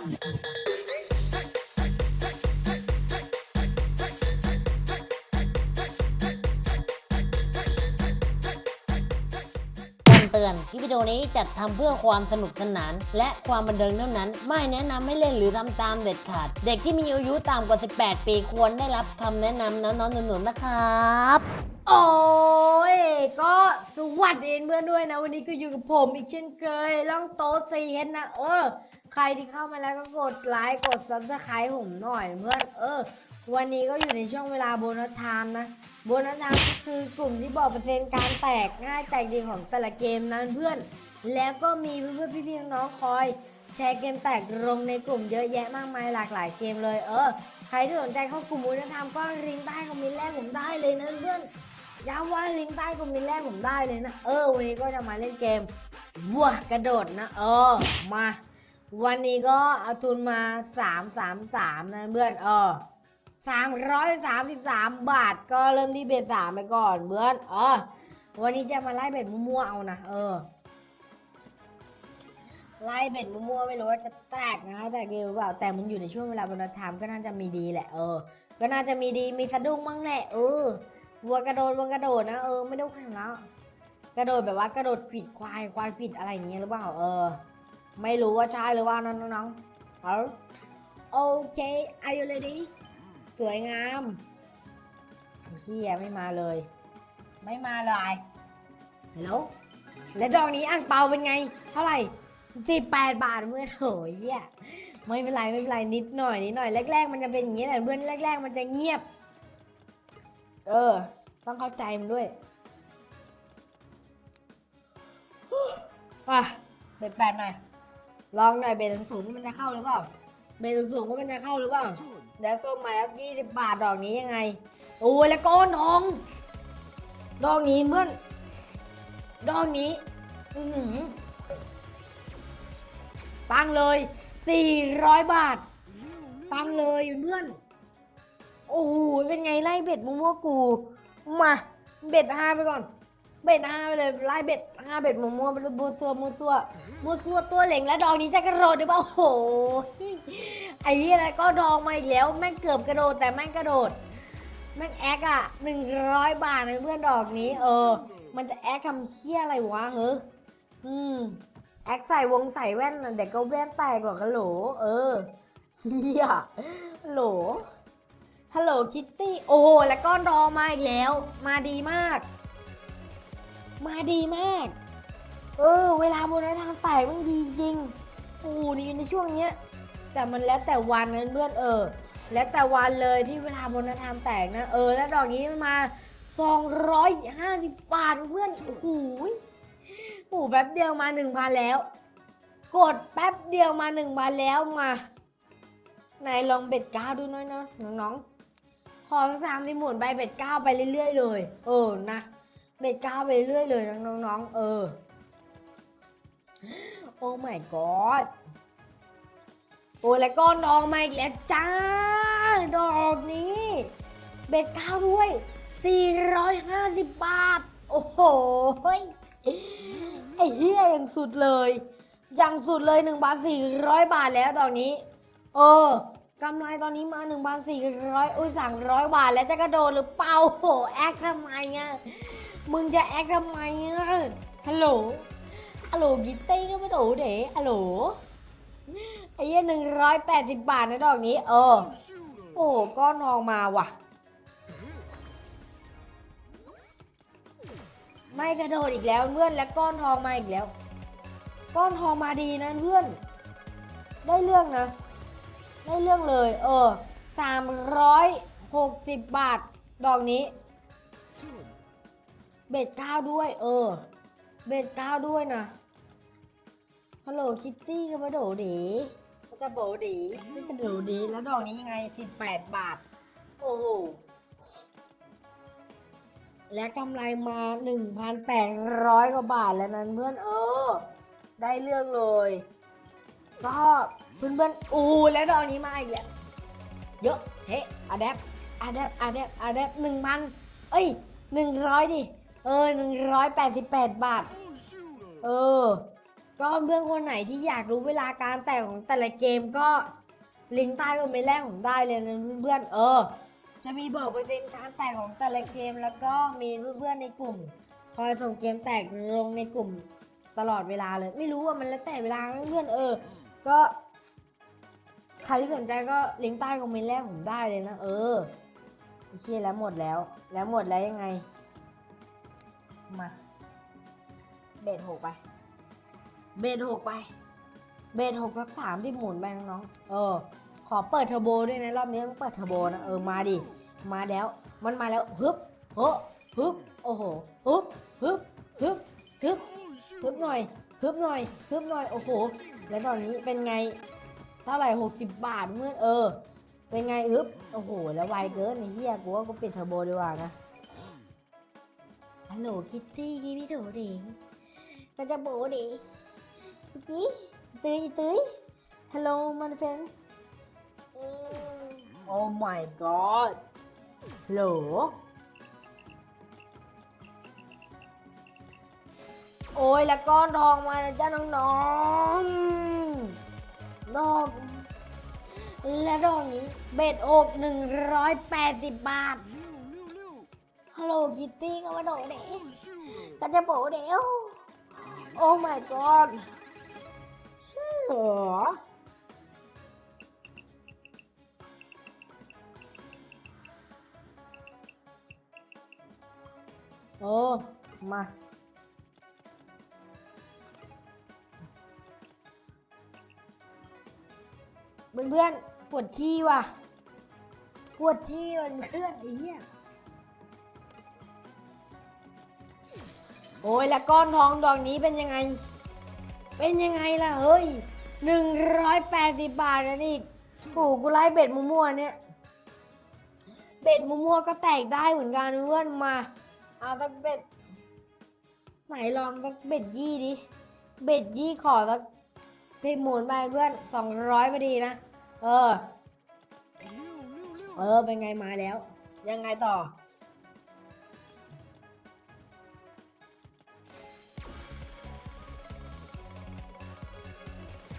คำเตือนคลิปวิดีโอนี้จัดทำเพื่อความสนุกสนาน และความบันเทิงเท่านั้น ไม่แนะนำให้เล่นหรือทำตามเด็ดขาด เด็กที่มีอายุต่ำกว่า 18 ปีควรได้รับคำแนะนำน้องๆหนูๆนะครับ โอ้ยก็สวัสดีเพื่อนด้วยนะ วันนี้ก็อยู่กับผมอีกเช่นเคยล่องโต๊ะซีเฮดนะเออ ใครที่เข้ามาแล้วก็กดไลค์กดซับสไครต์ผมหน่อยเพื่อนเออ วันนี้ก็อยู่ในช่วงเวลาโบนัสไทม์นะโบนัสไทม์ก็คือกลุ่มที่บอกเปอร์เซ็นต์การแตกง่ายแตกดีของแต่ละเกมนั้นเพื่อน แล้วก็มีเพื่อนๆพี่ๆน้องๆคอย แชร์เกมแตกลงในกลุ่มเยอะแยะมากมายหลากหลายเกมเลยเออใครที่สนใจเข้ากลุ่มโบนัสไทม์ก็ลิงใต้คอมเมนต์แรกผมได้เลยนะเพื่อน ย้ำว่าลิงก์ใต้คอมเมนต์แรกผมได้เลยนะ เออ วันนี้ก็จะมาเล่นเกมวัวกระโดดนะ เออ มา วันนี้ก็เอาทุนมาสามสามสามนะเพื่อนเออสามร้อยสามสิบสามบาทก็เริ่มที่เบ็ดสามไปก่อนเพื่อนเออ วันนี้จะมาไล่เบ็ดมั่วๆเอานะเออ ไล่เบ็ดมั่วๆไม่รู้ว่าจะแตกนะแตกดีหรือเปล่าแต่มันอยู่ในช่วงเวลาบนไทม์ก็น่าจะมีดีแหละเออ ก็น่าจะมีดีมีสะดุ้งบ้างแหละเออ วัวกระโดดวัวกระโดดนะเออไม่ได้ขนาดนั้นกระโดดแบบว่ากระโดดผิดควายควายผิดอะไรอย่างเงี้ยหรือเปล่าเออ ไม่รู้ว่าใช่หรือว่าน้องน้องๆเอาโอเค are you ready สวยงามเฮียไม่มาเลย ไม่มาเลยฮัลโหลและดอกนี้อ่างเปาเป็นไง เท่าไหร่สิบแปดบาทเมื่อโหยเฮียไม่เป็นไรไม่เป็นไรนิดหน่อยนิดหน่อยแรกๆมันจะเป็นอย่างนี้แหละเพื่อนแรกๆมันจะเงียบ เออ ต้องเข้าใจมันด้วยอะเบ็ดแปดหน่อยลองหน่อยเบ็ดสูงมันจะเข้าหรือเปล่าเบ็ดสูงว่ามันจะเข้าหรือเปล่าแล้วก็มาแล้วยี่สิบบาทดอกนี้ยังไง โอ้ยแล้วก้อนทอง ดอกนี้เพื่อน ดอกนี้ อืปังเลยสี่ร้อยบาท ปังเลยเพื่อน โอ้โหเป็นไงไล่เบ็ดมั่วๆกู มาเบ็ดห้าไปก่อน เบ็ดห้าไปเลยไล่เบ็ดห้าเบ็ดมั่วๆไปเลยมัวตัวมัวตัวมัวตัวตัวเหล่งแล้วดอกนี้จะกระโดดหรือเปล่าโอ้โหไอ้นี่อะไรก็ดองมาอีกแล้วแม่งเกือบกระโดดแต่แม่งกระโดดแม่งแอคอะหนึ่งร้อยบาทเลยเพื่อนดอกนี้ เออ มันจะแอคทำเที่ยอะไรวะเฮ้ยอืมแอคใส่วงใส่แว่นน่ะเด็กก็แว่นแตกหรอกกะโหล เออเฮียโหล ฮัลโหลคิตตี้โอ้โหแล้วก้อนดอมาอีกแล้ว มาดีมาก มาดีมาก เออ เวลาบนทางแตกมันดีจริงโอ้โหนี่ในช่วงเนี้ย แต่มันแล้วแต่วันนะเพื่อนเออ แล้วแต่วันเลยที่เวลาบนทางแตกนะเออ แล้วดอกนี้มันมาสองร้อยห้าสิบบาทเพื่อนโอ้โหโอ้โหแป๊บเดียวมาหนึ่งพันแล้ว กดแป๊บเดียวมาหนึ่งพันแล้วมาไหนลองเบ็ดก้าวดูหน้อยนะน้องๆ ขอสามที่หมุนใบเบ็ดก้าไปเรื่อยๆเลย เออนะ เบ็ดก้าไปเรื่อยๆเลยน้องๆ เออ โอ้ my god โอ้แล้วก้อนดองมาอีกแล้วจ้า ดอกนี้ เบ็ดก้าด้วย 450 บาท โอ้โห้ยไอ้เหี้ยอย่างสุดเลย อย่างสุดเลย1บาท400 บาทแล้วดอกนี้ เออ กำไรตอนนี้มา1บาท400อุ้ยสั่งร้อยบาทแล้วจะกระโดดหรือเปล่าโอ้โหแอคทำไมอะมึงจะแอคทำไมอะฮัลโหลฮัลโหลกิตตี้ก็ไม่โดเด๋ฮัลโหลไอ้เหี้ยหนึ่งร้อยแปดสิบบาทนะดอกนี้ เออ โอ้ก้อนทองมาว่ะ ไม่กระโดดอีกแล้วเพื่อนและก้อนทองมาอีกแล้ว ก้อนทองมาดีนะเพื่อน ได้เรื่องนะ ได้เรื่องเลย เออสามร้อยหกสิบบาท ดอกนี้ เบ็ดก้าวด้วย เออ เบ็ดก้าวด้วยนะฮัลโหลคิตตี้ก็มาโดดีก็จะโบดีไม่จะโดดี แล้วดอกนี้ยังไงสิบแปดบาท โอ้โหและกำไรมาหนึ่งพันแปดร้อยกว่าบาทแล้วนั้นเพื่อนเออ ได้เรื่องเลยก็ เพื่อนเพื่อนๆ อู้แล้วดอกนี้มาอีกแล้วเยอะเฮ้อะแดปอะแดปอะแดปอะแดปหนึ่งพันเอ้ยหนึ่งร้อยดิ เออหนึ่งร้อยแปดสิบแปดบาท เออ ก็เพื่อนคนไหนที่อยากรู้เวลาการแตกของแต่ละเกมก็ลิงก์ใต้คอมเมนต์แรกผมได้เลยนะเพื่อนๆ เออ จะมีบอกเปอร์เซ็นต์การแตกของแต่ละเกม แล้วก็มีเพื่อนๆในกลุ่ม คอยส่งเกมแตกลงในกลุ่มตลอดเวลาเลย ไม่รู้ว่ามันแล้วแต่เวลาเพื่อนๆ เออ ก็ รที่สนใจก็ลิงก์ใต้คอมเมนต์แรกผมได้เลยนะ เออโอเคแล้วหมดแล้ว แล้วหมดแล้วยังไง มา เบสหกไป เบสหกไป เบสหกสักสามที่หมุนไปน้องๆเออ ขอเปิดเทอร์โบด้วยนะรอบนี้ต้องเปิดเทอร์โบนะ เออ มาดิ มาแล้ว มันมาแล้วฮึบโหฮึบโอ้โหฮึบฮึบฮึบฮึบฮึบหน่อยฮึบหน่อยฮึบหน่อย โอ้โห แล้วตอนนี้เป็นไง เท่าไหร่หกสิบบาทเมื่อเออ เป็นไงฮึบโอ้โห แล้วไวเกินไอ้เหี้ยกูว่ากูปิดเทอร์โบดีกว่านะฮัลโหลคิตตี้กี่พี่โถเด็งมันจะโบดิเมื่อกี้ตื้ยตื้ยฮัลโหลมันเฟนโอ้ my god ฮัลโหลโอ้ยแล้วก้อนทองมาแล้วจ้าน้องๆ ดอกและดอกนี้เบ็ดอกหนึ่งร้อยแปดสิบบาทฮัลโหลคิตตี้ก็มาโดดเด็กก็จะโบเดียวโอ้ my god ใช่เหรอโอ้ มา เพื่อนเพื่อนๆปวดที่ว่ะปวดที่มันเพื่อนไอ้เหี้ยโอ้ยแล้วก้อนทองดอกนี้เป็นยังไง เป็นยังไงล่ะเฮ้ยหนึ่งร้อยแปดสิบบาทนะนี่โอ้กูไล่เบ็ดมั่วๆเนี่ยเบ็ดมั่วๆก็แตกได้เหมือนกันเพื่อนมาเอาสักเบ็ดไหนลองสักเบ็ดยี่ดิเบ็ดยี่ขอสัก สิบหมุนไปเพื่อนสองร้อยพอดีนะ เออ เออ เป็นไงมาแล้ว ยังไงต่อ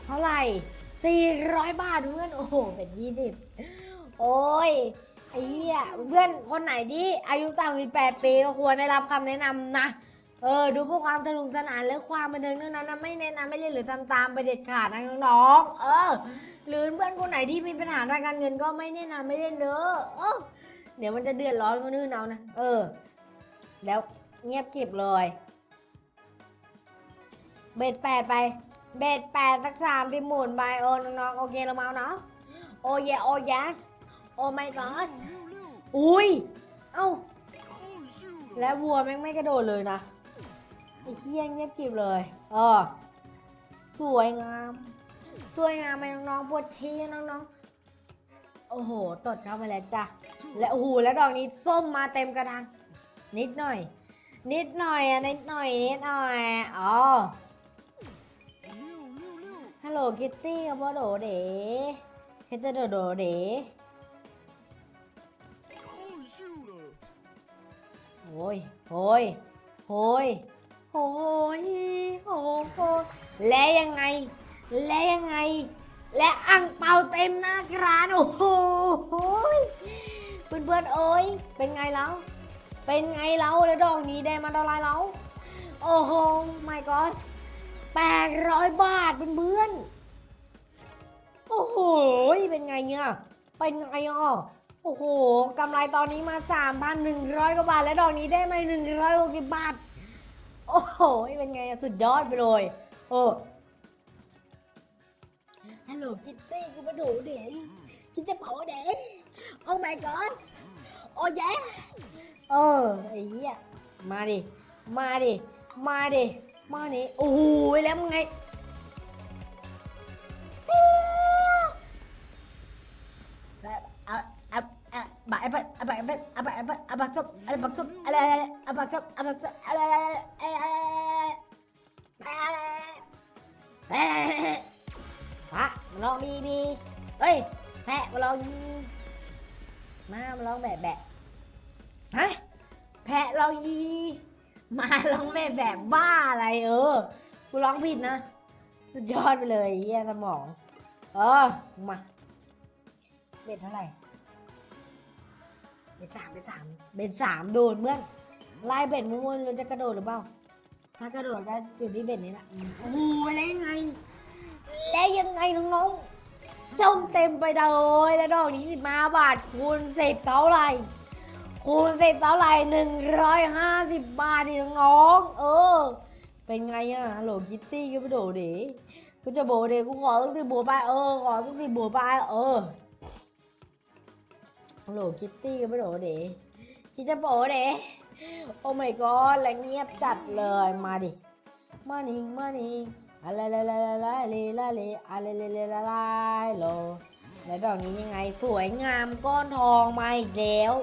เท่าไหร่สี่ร้อยบาทเพื่อน โอ้โห เป็นยี่สิบโอ้ยไอ้เหี้ยเพื่อนคนไหนที่อายุต่ำกว่า18ปีก็ควรได้รับคำแนะนำนะ เออดูเพื่อความสนุกสนานและความบันเทิงเท่านั้นนะไม่แนะนำไม่เล่นหรือทำตามไปเด็ดขาดนะน้องๆเออ หรือเพื่อนคนไหนที่มีปัญหาทางการเงินก็ไม่แนะนำไม่เล่นเด้อเออเดี๋ยวมันจะเดือดร้อนคนอื่นเอานะเออ แล้วเงียบเกริบเลยเบ็ดแปดไป เบ็ดแปดสักสามที่หมุนไปโอ้น้องๆโอเคเราเอาเนาะโอ้ยโอ้ยโอไม่กอสอุ้ยเอ้าแล้ววัวแม่งไม่กระโดดเลยนะ ไอ้เหี้ยงเงียบกริบเลยเออสวยงาม สวยงามไหมน้องๆปวดที่น้องๆ โอ้โห ตดเข้ามาแล้วจ้ะ และโอ้โห แล้วดอกนี้ส้มมาเต็มกระดัง นิดหน่อย นิดหน่อยอะนิดหน่อย นิดหน่อยอ๋อฮัลโหลคิตตี้กับพ่อโดเด๋เฮดจะโดโดเด๋โอ้ยโอ้ยโอ้ย โอ้ยโอ้โหและยังไง และยังไง และอ่างเปาเต็มหน้ากร้านโอ้โหเพื่อนเพื่อนๆเอ้ยเป็นไงแล้ว เป็นไงแล้วแล้วดอกนี้ได้มาเท่าไรแล้ว โอ้โห my god แปดร้อยบาทเพื่อนๆโอ้โหเป็นไงเนี่ยเป็นไงอะโอ้โหกำไรตอนนี้มาสามพันหนึ่งร้อยกว่าบาท และดอกนี้ได้มาหนึ่งร้อยหกสิบบาท โอ้โห เป็นไงสุดยอดไปเลย โอ้ฮัลโหลคิตตี้กูมาดูเด็กคิดจะเผาเด็กโอ้ my god โอ้ยเออไอ้เหี้ยมาดิ มาดิ มาดิ มาดิ โอ้โหแล้วมึงไง อะอะ อะบะอะบะอะบะอะบะอะบะอะบะอะบะซุบอะบะซุบอะไรอะบะซุบอะบะซุบอะไรอะไรพระมาลองดีดีเฮ้ยแพะมาลองมามาลองแบบแบบฮะแพะลองยีมาลองแบบแบบบ้าอะไรเออกูร้องผิดนะสุดยอดไปเลยไอ้เฮียสมอง เออมาเบ็ดเท่าไหร่เบ็ดสามเบ็ดสามเบ็ดสามโดนเมื่อนไล่เบ็ดมึงวนเราจะกระโดดหรือเปล่า ถ้ากระโดดได้จุดที่เบ็ดนี้แหละอืมโอ้โหแล้วยังไง แล้วยังไงน้องๆจมเต็มไปเลยแล้วดอกนี้สิบห้าบาทคูณสิบเท่าไหร่คูณสิบเท่าไหร่หนึ่งร้อยห้าสิบบาทดิน้องๆเออ เป็นไงอะฮัลโหลคิตตี้ก็ไปโดดดิกูจะโบเดกูขอต้องสิโบไปเออขอต้องสิโบไปเออฮัล โหลคิตตี้ก็ไปโดดดิคิดจะโบเด๋โอ้ my god แล้วเงียบจัดเลยมาดิมานิงมานิงอะไรละละละละเลละเลอะไรเลเลละลาโลแล้วดอกนี้ยังไงสวยงามก้อนทองมาอีกแล้ว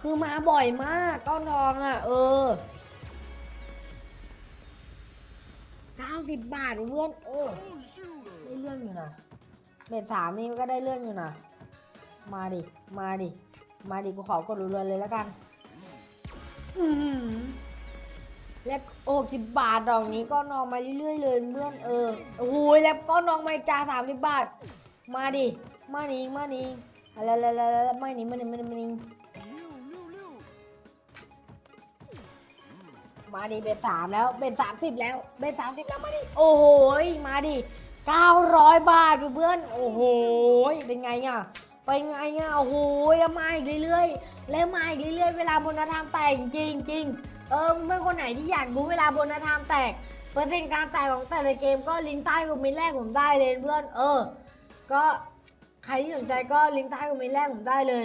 คือมาบ่อยมากก้อนทองอะ เออเก้าสิบบาทเพื่อนเออได้เรื่องอยู่นะเบ็ดสามนี่ก็ได้เรื่องอยู่นะ มาดิ มาดิ มาดิ กูขอกดรัวๆเลยแล้วกัน อือหือแล้วโอ้สิบบาทดอกนี้ก็นองมาเรื่อยๆเลยเพื่อนเออ โอ้ยแล้วก็นองมาจ้าสามสิบบาท มาดิ มานี่มานี่อะไรอะไรอะไรไม่นี่ไม่นี่ไม่นี่ไม่นี่มาดิเบ็ดสามแล้วเบ็ดสามสิบแล้วเบ็ดสามสิบแล้วมาดิโอ้โหยมาดิเก้าร้อยบาทเพื่อนๆโอ้โหยเป็นไงอะ เป็นไงอะโอ้โหยแล้วมาอีกเรื่อยๆแล้วมาอีกเรื่อยๆ เวลาบนทางแตกจริงจริงๆเออเมื่อคนไหนที่อยากรู้เวลาบนทางแตกเปอร์เซ็นต์การแตกของแต่ละเกมก็ลิงก์ใต้คอมเมนต์แรกผมได้เลยเพื่อนเออ ก็ใครที่สนใจก็ลิงก์ใต้คอมเมนต์แรกผมได้เลย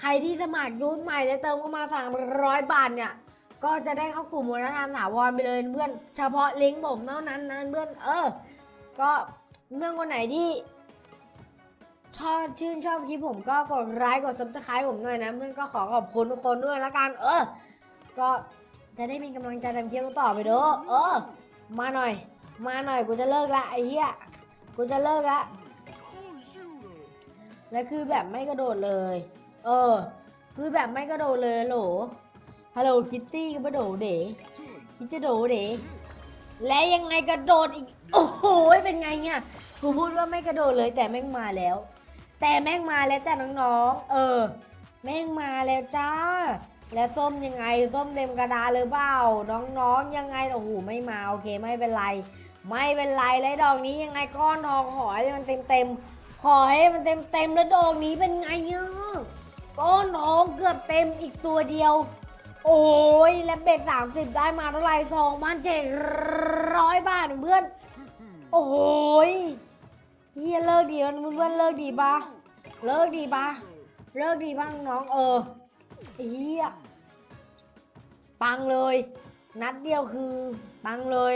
ใครที่สมัครยูทใหม่และเติมเข้ามาสั่งร้อยบาทเนี่ยก็จะได้เข้ากลุ่มวัฒนธรรมถาวรไปเลยเพื่อน เฉพาะลิงก์ผมเท่านั้นนะเพื่อนเออ ก็เมื่อคนไหนที่ ชอบชื่นชอบคลิปผมก็กดไลค์กดซับสไครต์ผมหน่อยนะเพื่อนก็ขอขอบคุณทุกคนด้วยละกัน เออ ก็จะได้มีกำลังใจทำคลิปต่อไปเด้อเออ มาหน่อย มาหน่อยกูจะเลิกละไอ้เหี้ยกูจะเลิกละแล้วคือแบบไม่กระโดดเลย เออ คือแบบไม่กระโดดเลยโหลฮัลโหลคิตตี้ก็กระโดดเด๋คิดจะโดดเด๋และยังไงกระโดดอีก โอ้โหเป็นไงเนี่ยกูพูดว่าไม่กระโดดเลยแต่แม่งมาแล้ว แต่แม่งมาแล้วจ้ะน้องๆ เออ แม่งมาแล้วจ้า แล้วส้มยังไงส้มเต็มกระดาษเลยเปล่า น้องๆ ยังไง โอ้โห ไม่มาโอเคไม่เป็นไร ไม่เป็นไรแล้วดอกนี้ยังไงก้อนองขอให้มันเต็มเต็มๆขอให้มันเต็มเต็มๆ แล้วดอกนี้เป็นไงเนี่ยก้อนทองเกือบเต็มอีกตัวเดียว โอ้ยและเบ็ดสามสิบได้มาเท่าไหร่สองพันเจ็ดร้อยบาทเพื่อน โอ้ย เฮียเลิกดีแล้วเพื่อนเลิกดีปะเลิกดีปะเลิกดีบ้างน้องเออเฮียปังเลย นัดเดียวคือปังเลย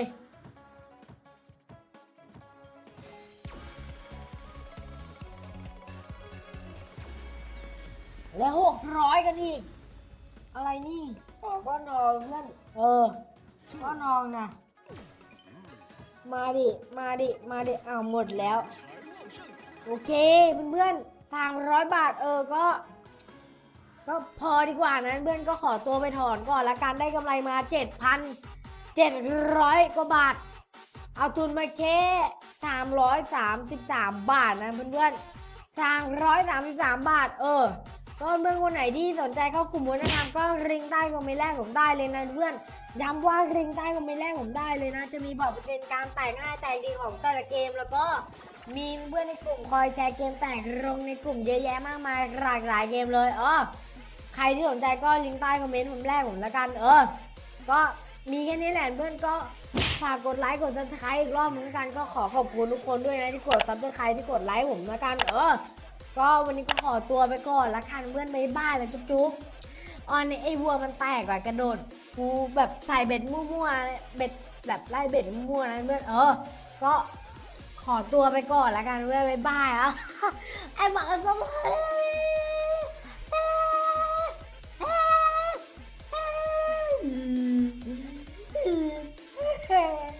แล้วหกร้อยกันอีก อะไรนี่ก้อนองเพื่อนเออก้อนองนะ มาดิ มาดิ มาดิ เอาหมดแล้ว โอเคเพื่อนๆสามร้อยบาทเออก็ก็พอดีกว่านะเพื่อนก็ขอตัวไปถอนก่อนละกันได้กำไรมาเจ็ดพันเจ็ดร้อยกว่าบาท เอาทุนมาแค่สามร้อยสามสิบสามบาทนะเพื่อนๆสามร้อยสามสิบสามบาท เออ ก็เพื่อนคนไหนที่สนใจเข้ากลุ่มวัฒนธรรมก็ริงใต้คอมเมนต์แรกผมได้เลยนะเพื่อนย้ำว่าริงใต้คอมเมนต์แรกผมได้เลยนะ จะมีบอกเปอร์เซ็นต์การแตกง่ายแตกดีของแต่ละเกมแล้วก็ มีเพื่อนในกลุ่มคอยแชร์เกมแตกลงในกลุ่มเยอะแยะมากมายหลากหลายเกมเลยเออใครที่สนใจก็ลิงก์ใต้คอมเมนต์ผมแรกผมละกัน เออ ก็มีแค่นี้แหละเพื่อนก็ฝากกดไลค์กดซับสไครต์อีกรอบเหมือนกันก็ขอขอบคุณทุกคนด้วยนะที่กดซับสไครต์ที่กดไลค์ผมละกันเออ ก็วันนี้ก็ขอตัวไปก่อนละกันเพื่อนบ๊ายบายแล้วจุ๊บออนไอ้วัวมันแตกว่ะกระโดดกูแบบใส่เบ็ดมั่วๆเบ็ดแบบไล่เบ็ดมั่วๆนะเพื่อนเออ ก็ ขอตัวไปก่อนละกันเว้ยบ๊ายบายอะไอ้บอกสมพรอืม